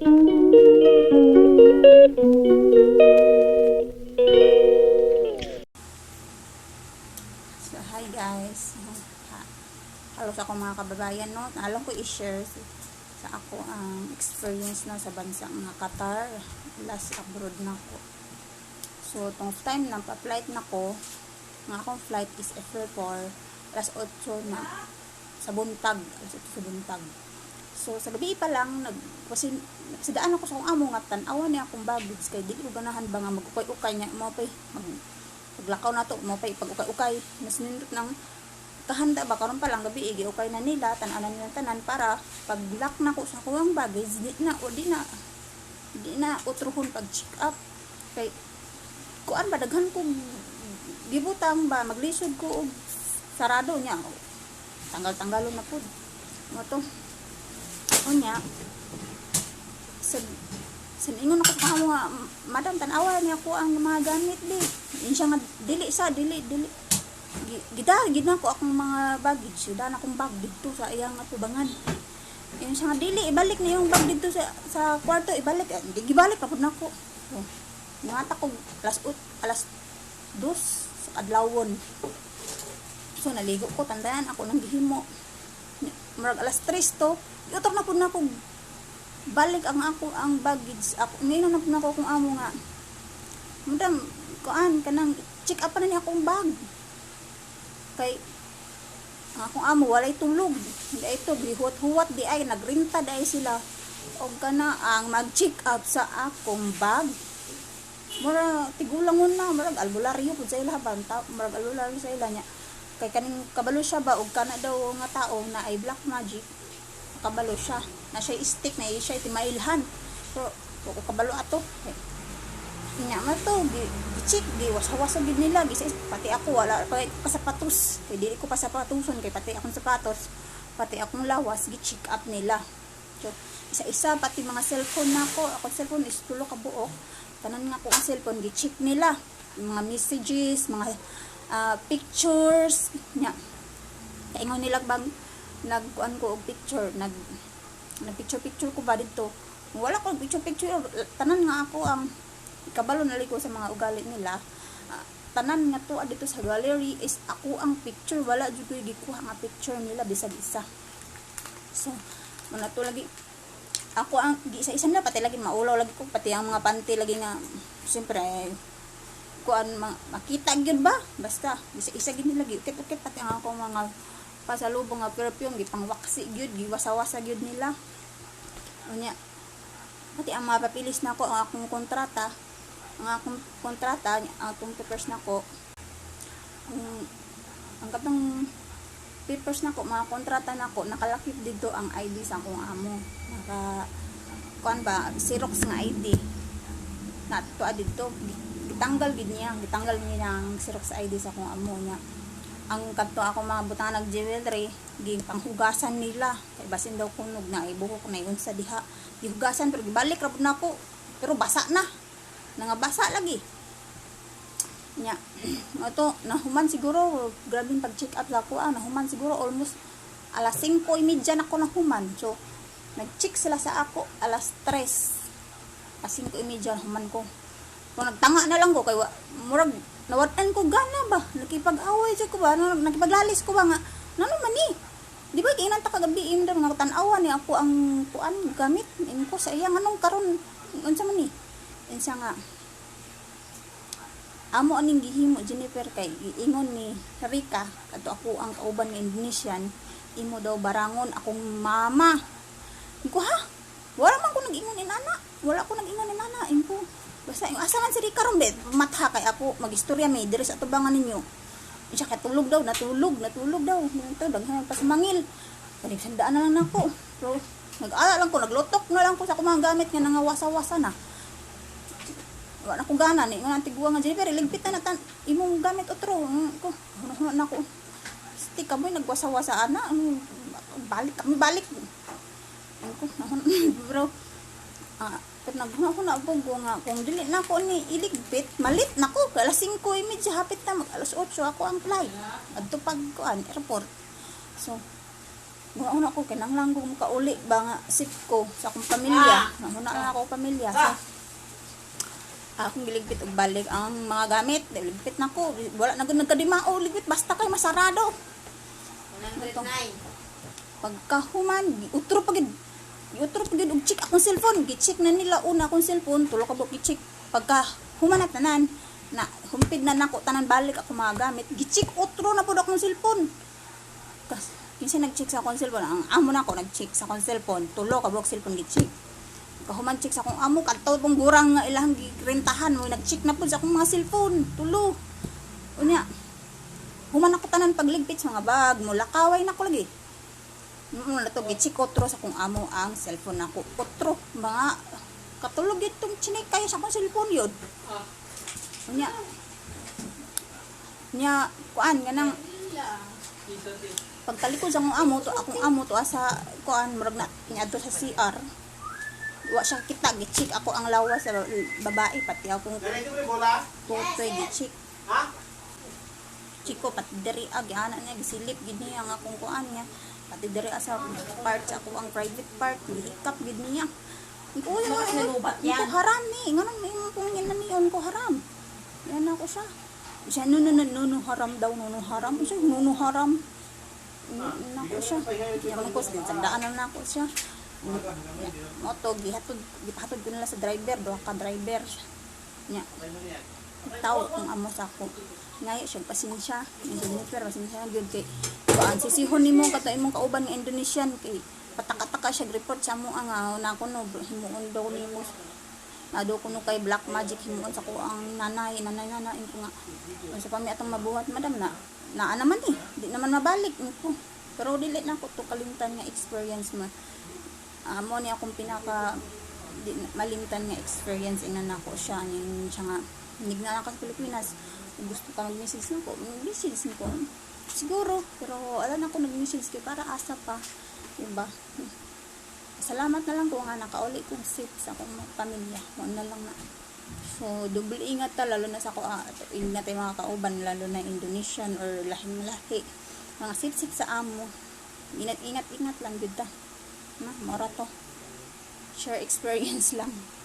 So, hi guys. Ha, halos ako mga kababayan, no? Alam ko i-share sa ako ang experience na sa bansa nga Qatar. Last abroad na ko. So, tong time na pa-flight na ko, nga akong flight is April 4, alas 8 na sa buntag, alas 8 sa buntag. So, sa gabi pa lang, nag, kasi, nagsidaan ako sa akong amo nga tanawa niya akong baggage kay di ko ganahan ba nga mag-ukay-ukay niya, mo pa mag, paglakaw na to, mo pa pag ukay-ukay, mas nindot ng kahanda ba karon pa lang gabi igi okay na nila tan-anan nila tanan para pag lock na ko sa kuwang baggage di na o di na di na utruhon pag check up. Kay kuan ba daghan ko gibutang ba maglisod ko og sarado niya tanggal-tanggalon na pud mo to unya sa sa ingon ako sa amo nga madam tanawa niya ko ang mga gamit di. Insya nga dili sa dili dili. Gi- gida gid ko akong mga baggage da na akong bag dito sa iyang atubangan yun siya nga dili ibalik na yung bag dito sa sa kwarto ibalik eh, hindi gibalik pa pud nako so ngata ko alas ut alas dos sa adlawon. So naligo ko tandaan ako nang gihimo murag alas 3 to iutok na pud na ko balik ang ako ang baggage. Ako ngayon na pud nako kung amo nga. Madam kuan kanang check up na niya akong bag. Kay ang akong amo walay tulog. Di ito gihuwat-huwat di ay nagrinta di ay sila. Og kana ang mag-check up sa akong bag. Mura tigulangon na murag albularyo pud sa ila ba ta murag albularyo sa ila nya kay kaning kabalo siya ba og kana daw nga tao na ay black magic kabalo siya na siya stick na siya timailhan so ko kabalo ato kay Nya man to, gi, check di wasawasa gid nila gisa pati ako wala pa kasapatos. Kay dili ko pa sapatuson kay pati akong sapatos, pati akong lawas gi check up nila. So, isa-isa pati mga cellphone nako, ako cellphone is tulo ka buok. Tanan nga ko ang cellphone gi check nila. Mga messages, mga ah, pictures, nya. Kaingon nila bang nagkuan ko og picture, nag nag picture picture ko ba dito. Wala ko picture picture, tanan nga ako ang kabalo na ko sa mga ugali nila. Ah, tanan nga to dito sa gallery is ako ang picture. Wala jud ko gikuha nga picture nila bisag isa so muna to lagi. Ako ang di isa isa na pati lagi maulaw lagi ko pati ang mga panty lagi nga siyempre kuan ma- makita gyud ba? Basta isa isa gid nila gyud ukit pati ang ako mga pasalubong nga perfume gipang waksi gyud giwasa-wasa gyud nila. Unya pati ang mga papilis na ko ang akong kontrata ang akong kontrata ang akong papers na ko ang ang katong papers na ko mga kontrata na ko nakalakip dito ang ID sa akong amo. Naka kuan ba Xerox nga ID na to dito gitanggal gid niya. Gitanggal niya ang Xerox ID sa akong amo niya. Ang kadto ako mga butang nag jewelry gi panghugasan nila. Kay basin daw kunog na ibuhok na yun sa diha. Gihugasan pero gibalik ra pud nako pero basa na. Nangabasa lagi. Nya ato nahuman siguro grabe pag check up sa ako ah. Nahuman siguro almost alas 5:30 na ako nahuman. So nag-check sila sa ako alas 3 alas 5:30 nahuman ko kung na lang ko kay murag nawatan ko gana ba? Nakipag-away sa ko ba? No, nakipaglalis ko ba nga? Nano man ni? Di ba kainan ta kagabi im nga tan-awa ni ako ang kuan gamit in ko sa iyang anong karon unsa man ni? Unsa nga? Amo aning gihimo Jennifer kay ingon ni Rika kadto ako ang kauban nga Indonesian. Imo daw barangon akong mama. Ko ha? Wala man ko nag-ingon ni nana. Wala ko nag-ingon ni nana impo basta yung asa man si Rika ron matha kay ako magistorya may diri sa tubangan ninyo. Siya katulog daw natulog natulog daw. Ito daghan pa sa mangil panisandaan na lang nako. Pero nag-ala lang ko naglutok na lang ko sa mga gamit nga nangawasa-wasa na. Wala ko gana ni nga tiguwa nga Jennifer ligpit na natan imong gamit otro. Ko ano na ko. Stick ka mo nagwasa-wasa ano, balik kami balik. Ano ko bro. Ah pero naguna ko na abog ko nga kung dili na ko ni iligpit malit na ko alas 5 imedya hapit na mag alas 8 ako ang flight adto pag kuan airport so Muna una ko kinanglang ko kauli ba nga sip ko sa akong pamilya. Muna na ako pamilya. So, akong giligpit og balik ang mga gamit. Ligpit na ko. Wala na gud nagkadimao ligpit basta kay masarado. 109. Pagkahuman, utro pagid. Utro pagid og check akong cellphone. Gi-check na nila una akong cellphone, tulo ka gi-check. Pagka human at tanan, na humpid na nako tanan balik ako mga gamit. Gi-check utro na pud akong cellphone. Kas kinsa nag-check sa akong cellphone, ang amo na nag-check sa akong cellphone, tulo ka cellphone gi-check. Kahuman check sa akong amo, kadto pong gurang nga ilang girentahan mo, nag-check na pud sa akong mga cellphone, tulo. Unya, human ako tanan pagligpit sa mga bag mo, lakaway na ko lagi. Mo na to gitsi kotro sa kung amo ang cellphone nako. Kotro mga katulog itong chinik kayo sa akong cellphone yun. Ah. Unya. Nya kuan ganang pagtalikod sa akong amo to akong amo to asa kuan murag na niadto sa CR. Wa siya kita gitchik ako ang lawas sa babae pati akong tutoy gitchik. Ha? Chiko pati diri ag ana niya gisilip gid niya ang akong kuan niya. Pati diri sa part sa ako ang private part gihikap gid niya. Ko yo Bakit nalubat yan? Ko haram ni, nganong imong yan na niyon ko haram. Yan ako siya. Siya no no no no no haram daw no no haram. Siya no no haram. Mm, Nako siya. Yan ko din tandaan na nako siya. Moto gihatod gipahatod ko nila sa driver, duha ka driver. Nya tao kung amo sa ako ngayo siya pasensya Jennifer pasensya gyud kay kuan sisihon nimo kato imong kauban nga Indonesian kay patakataka siya report sa mo ang uh, na kuno himuon daw nimo Ado ko no kay black magic himuon sa ko ang nanay nanay nanay ko nga. Sa pami atong mabuhat madam na naa naman eh di naman mabalik ko pero dili na ko to kalimtan nga experience mo amo ni akong pinaka di, malimtan nga experience ina nako siya ning siya nga. Hindi na ako sa Pilipinas. Gusto ka mag-message na ko mag-message na ko siguro pero alam ako nag-message ko para asa pa diba? Salamat na lang ko nga nakauli kong safe sa akong pamilya. Huwag na lang na. So double ingat ta lalo na sa ako ah, ingat tayo mga kauban lalo na Indonesian or lahing lahi mga safe sa amo. Ingat ingat ingat lang gud ta. Na mora to. Share experience lang